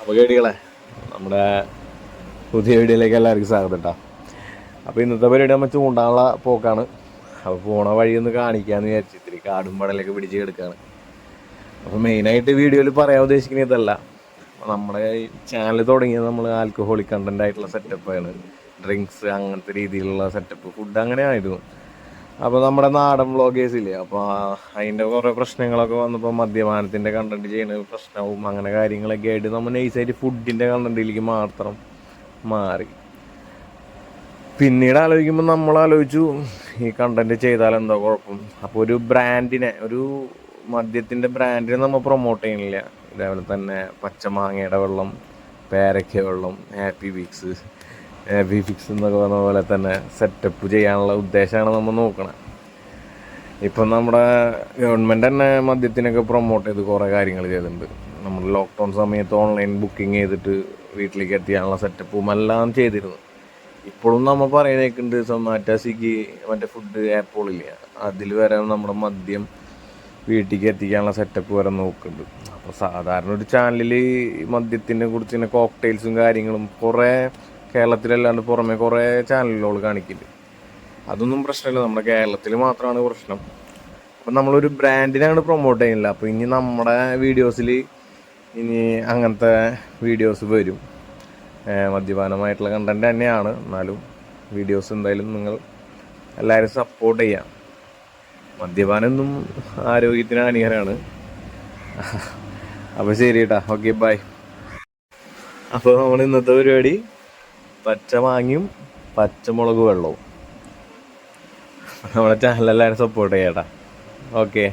അപ്പോൾ കേടികളെ നമ്മുടെ പുതിയ വീഡിയോയിലേക്ക് എല്ലാവർക്കും സ്വാഗതം കേട്ടോ അപ്പോൾ ഇന്നത്തെ പരിപാടി നമ്മൾ ചൂണ്ടാനുള്ള പോക്കാണ്. അപ്പോൾ പോണ വഴി ഒന്ന് കാണിക്കാമെന്ന് വിചാരിച്ചു ഇത്തിരി കാടും പടലൊക്കെ പിടിച്ച് കിടക്കുകയാണ് അപ്പോൾ മെയിനായിട്ട് വീഡിയോയിൽ പറയാൻ ഉദ്ദേശിക്കുന്ന ഇതല്ല. നമ്മുടെ ചാനൽ തുടങ്ങിയത് നമ്മൾ ആൽക്കഹോളിക് കണ്ടന്റ് ആയിട്ടുള്ള സെറ്റപ്പാണ് ഡ്രിങ്ക്സ് അങ്ങനത്തെ രീതിയിലുള്ള സെറ്റപ്പ് ഫുഡ് അങ്ങനെ ആയിരുന്നു അപ്പോൾ നമ്മുടെ നാടൻ വ്ളോഗേഴ്സ് ഇല്ലേ അപ്പോൾ അതിന്റെ കുറേ പ്രശ്നങ്ങളൊക്കെ വന്നപ്പോൾ മദ്യപാനത്തിന്റെ കണ്ടന്റ് ചെയ്യുന്ന പ്രശ്നവും അങ്ങനെ കാര്യങ്ങളൊക്കെ ആയിട്ട് നമ്മൾ നൈസായിട്ട് ഫുഡിന്റെ കണ്ടന്റിലേക്ക് മാത്രം മാറി. പിന്നീട് ആലോചിക്കുമ്പോൾ നമ്മൾ ആലോചിച്ചു ഈ കണ്ടന്റ് ചെയ്താൽ എന്താ കുഴപ്പം? അപ്പോൾ ഒരു ബ്രാൻഡിനെ ഒരു മദ്യത്തിന്റെ ബ്രാൻഡിനെ നമ്മൾ പ്രൊമോട്ട് ചെയ്യുന്നില്ല ഇതേപോലെ തന്നെ പച്ചമാങ്ങയുടെ വെള്ളം പേരക്ക വെള്ളം ഹാപ്പി വീക്സ് ഹാപ്പി ഫിക്സ് എന്നൊക്കെ പറഞ്ഞ പോലെ തന്നെ സെറ്റപ്പ് ചെയ്യാനുള്ള ഉദ്ദേശമാണ് നമ്മൾ നോക്കണത് ഇപ്പം നമ്മുടെ ഗവൺമെന്റ് തന്നെ മദ്യത്തിനൊക്കെ പ്രൊമോട്ട് ചെയ്ത് കുറേ കാര്യങ്ങൾ ചെയ്തിട്ടുണ്ട്. നമ്മൾ ലോക്ക്ഡൗൺ സമയത്ത് ഓൺലൈൻ ബുക്കിംഗ് ചെയ്തിട്ട് വീട്ടിലേക്ക് എത്തിയാനുള്ള സെറ്റപ്പും എല്ലാം ചെയ്തിരുന്നു. ഇപ്പോഴും നമ്മൾ പറയുന്നേക്കുണ്ട് സൊമാറ്റോ സ്വിഗ്ഗി മറ്റേ ഫുഡ് ആപ്പുകളില്ല അതിൽ വരെ നമ്മുടെ മദ്യം വീട്ടിലേക്ക് എത്തിക്കാനുള്ള സെറ്റപ്പ് വരെ നോക്കുന്നുണ്ട്. അപ്പോൾ സാധാരണ ഒരു ചാനലിൽ മദ്യത്തിനെ കുറിച്ച് കോക്ടെയിൽസും കാര്യങ്ങളും കുറേ കേരളത്തിലല്ലാണ്ട് പുറമെ കുറേ ചാനലുകൾ കാണിക്കുന്നുണ്ട് അതൊന്നും പ്രശ്നമില്ല. നമ്മുടെ കേരളത്തിൽ മാത്രമാണ് പ്രശ്നം. അപ്പം നമ്മളൊരു ബ്രാൻഡിനാണ് പ്രൊമോട്ട് ചെയ്യുന്നില്ല അപ്പോൾ ഇനി നമ്മുടെ വീഡിയോസിൽ ഇനി അങ്ങനത്തെ വീഡിയോസ് വരും. മദ്യപാനമായിട്ടുള്ള കണ്ടന്റ് തന്നെയാണ്. എന്നാലും വീഡിയോസ് എന്തായാലും നിങ്ങൾ എല്ലാവരും സപ്പോർട്ട് ചെയ്യാം. മദ്യപാനമൊന്നും ആരോഗ്യത്തിന് ഹാനികരമാണ്. അപ്പോൾ ശരി കേട്ടാ ഓക്കെ ബൈ അപ്പോൾ നമ്മൾ ഇന്നത്തെ പരിപാടി പച്ച മാങ്ങയും പച്ചമുളക് വെള്ളവും. നമ്മുടെ ചാനൽ എല്ലാവരും സപ്പോർട്ട് ചെയ്യട്ടാ ഓക്കെ